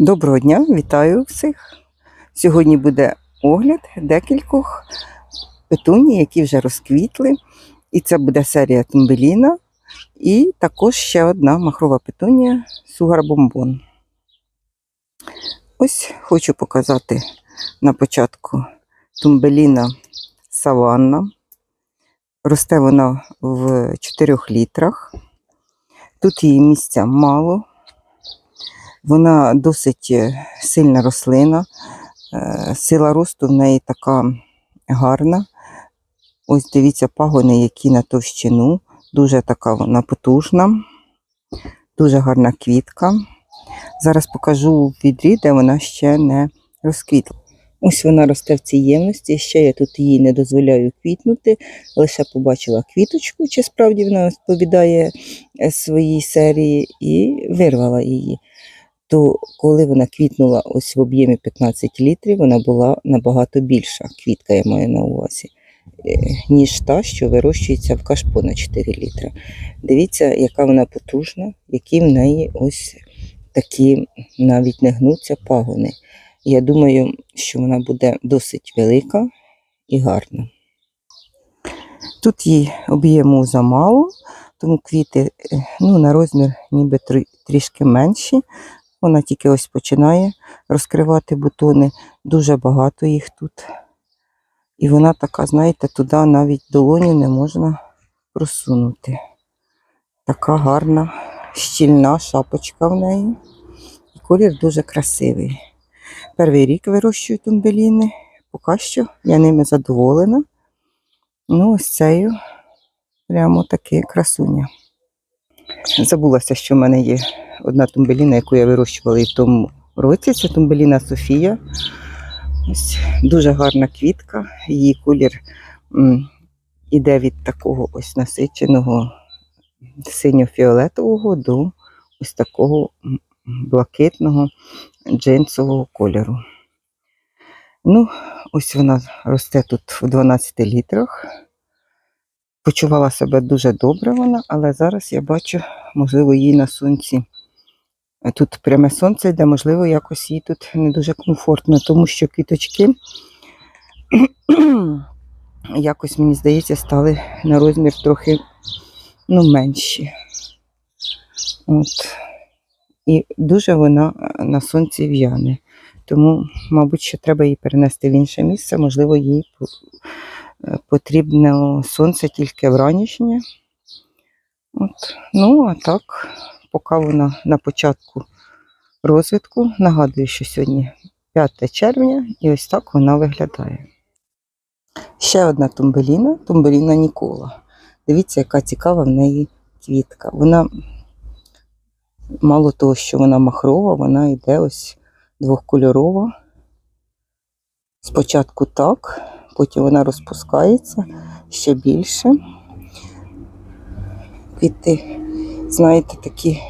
Доброго дня, вітаю всіх. Сьогодні буде огляд декількох петуній, які вже розквітли. І це буде серія Тумбеліна. І також ще одна махрова петунія Сугар Бомбон. Ось хочу показати на початку Тумбеліна Саванна. Росте вона в 4 літрах. Тут її місця мало. Вона досить е, сильна рослина. Е, Сила росту в неї така гарна. Ось дивіться, пагони, які на товщину. Дуже така вона потужна, дуже гарна квітка. Зараз покажу відрі, де вона ще не розквітла. Ось вона росте в цій ємності. Ще я тут їй не дозволяю квітнути. Лише побачила квіточку, чи справді вона відповідає е, своїй серії, і вирвала її то коли вона квітнула ось в об'ємі 15 літрів, вона була набагато більша, квітка я маю на увазі, е, ніж та, що вирощується в кашпо на 4 літри. Дивіться, яка вона потужна, які в неї ось такі навіть не гнуться пагони. Я думаю, що вона буде досить велика і гарна. Тут їй об'єму замало, тому квіти е, ну, на розмір ніби трішки менші. Вона тільки ось починає розкривати бутони. Дуже багато їх тут. І вона така, знаєте, туди навіть долоню не можна просунути. Така гарна, щільна шапочка в неї. І колір дуже красивий. Перший рік вирощую тумбеліни. Поки що я ними задоволена. Ну, ось цею прямо таки красуня. Забулася, що в мене є одна тумбеліна, яку я вирощувала і в тому році. Це тумбеліна Софія. Ось дуже гарна квітка. Її колір м, іде від такого ось насиченого синьо-фіолетового до ось такого блакитного джинсового кольору. Ну, ось вона росте тут в 12 літрах. Почувала себе дуже добре вона, але зараз я бачу, можливо, їй на сонці. Тут пряме сонце йде, можливо, якось їй тут не дуже комфортно, тому що квіточки якось, мені здається, стали на розмір трохи ну, менші. От. І дуже вона е, на сонці в'яне. Тому, мабуть, що треба її перенести в інше місце, можливо, їй е, потрібно сонце тільки вранішнє. От. Ну, а так, поки вона на початку розвитку, нагадую, що сьогодні 5 червня, і ось так вона виглядає. Ще одна тумбеліна, тумбеліна Нікола. Дивіться, яка цікава в неї квітка. Вона, мало того, що вона махрова, вона йде ось двохкольорова. Спочатку так, потім вона розпускається ще більше. Квіти, знаєте, такі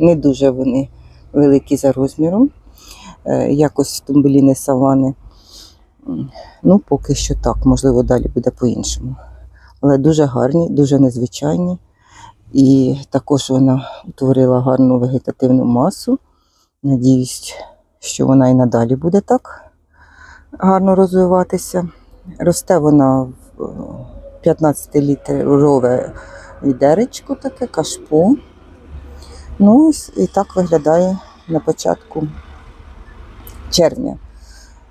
не дуже вони великі за розміром. Е, Якось тумбеліни савани. Ну, поки що так, можливо, далі буде по-іншому. Але дуже гарні, дуже незвичайні. І також вона утворила гарну вегетативну масу. Надіюсь, що вона і надалі буде так гарно розвиватися. Росте вона в е, 15-літрове відеречко таке, кашпо. Ну, і так виглядає на початку червня.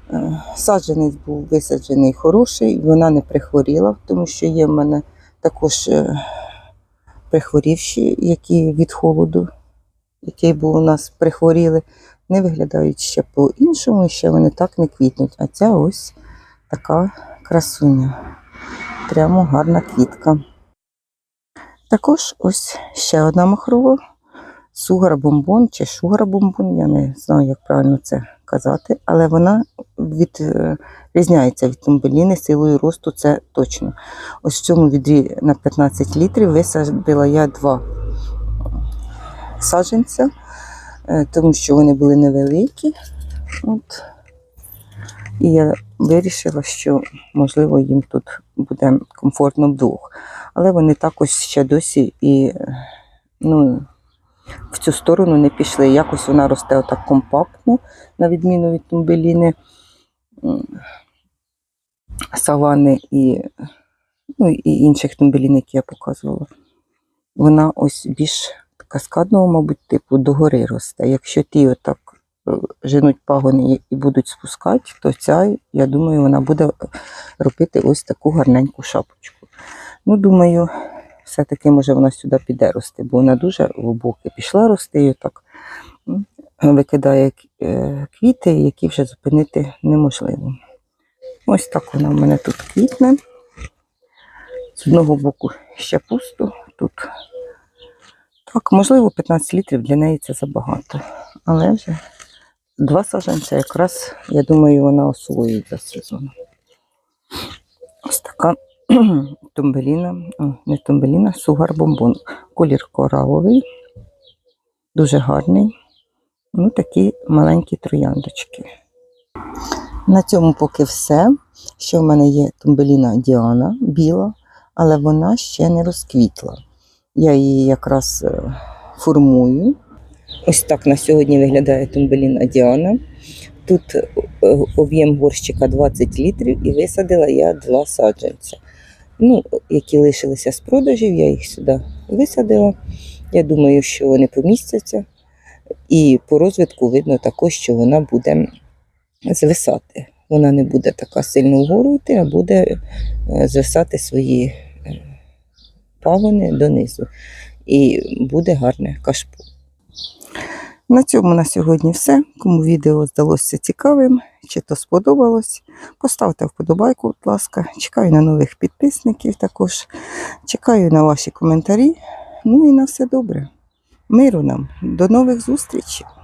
Е, Саджанець був висаджений хороший, вона не прихворіла, тому що є в мене також е, прихворівші, які від холоду, який був у нас прихворіли, не виглядають ще по-іншому, ще вони так не квітнуть. А ця ось така красуня. Прямо гарна квітка. Також ось ще одна махрова. Сугар бомбон чи шугар бомбон, я не знаю, як правильно це казати, але вона від, е, тумбеліни силою росту, це точно. Ось в цьому відрі на 15 літрів висадила я два саджанця, е, тому що вони були невеликі. От. І я вирішила, що можливо їм тут буде комфортно вдвох. Але вони також ще досі і ну, в цю сторону не пішли. Якось вона росте отак компактно, на відміну від тумбеліни савани і, ну, і інших тумбелін, які я показувала. Вона ось більш каскадного, мабуть, типу догори росте. Якщо ті отак женуть пагони і- будуть спускати, то ця, я думаю, вона буде робити ось таку гарненьку шапочку. Ну, думаю, все-таки може вона сюди піде рости, бо вона дуже глибоке пішла рости і отак м, викидає е, квіти, які вже зупинити неможливо. Ось так вона в мене тут квітне. З одного боку ще пусто, тут так, можливо, 15 літрів для неї це забагато. Але вже два саджанця якраз, я думаю, вона освоїть за сезон. Ось така тумбеліна, не тумбеліна, сугар бомбон. Колір кораловий, дуже гарний. Ну, такі маленькі трояндочки. На цьому поки все. Ще в мене є тумбеліна Діана біла, але вона ще не розквітла. Я її якраз е, формую. Ось так на сьогодні виглядає тумбеліна Діана. Тут е, об'єм горщика 20 літрів і висадила я два саджанця. Ну, які лишилися з продажів, я їх сюди висадила. Я думаю, що вони помістяться. І по розвитку видно також, що вона буде звисати. Вона не буде така сильно вгору йти, а буде е, звисати свої е, пагони донизу. І буде гарне кашпо. На цьому на сьогодні все. Кому відео здалося цікавим, чи то сподобалось, поставте вподобайку, будь ласка. Чекаю на нових підписників також. Чекаю на ваші коментарі. Ну і на все добре. Миру нам. До нових зустрічей!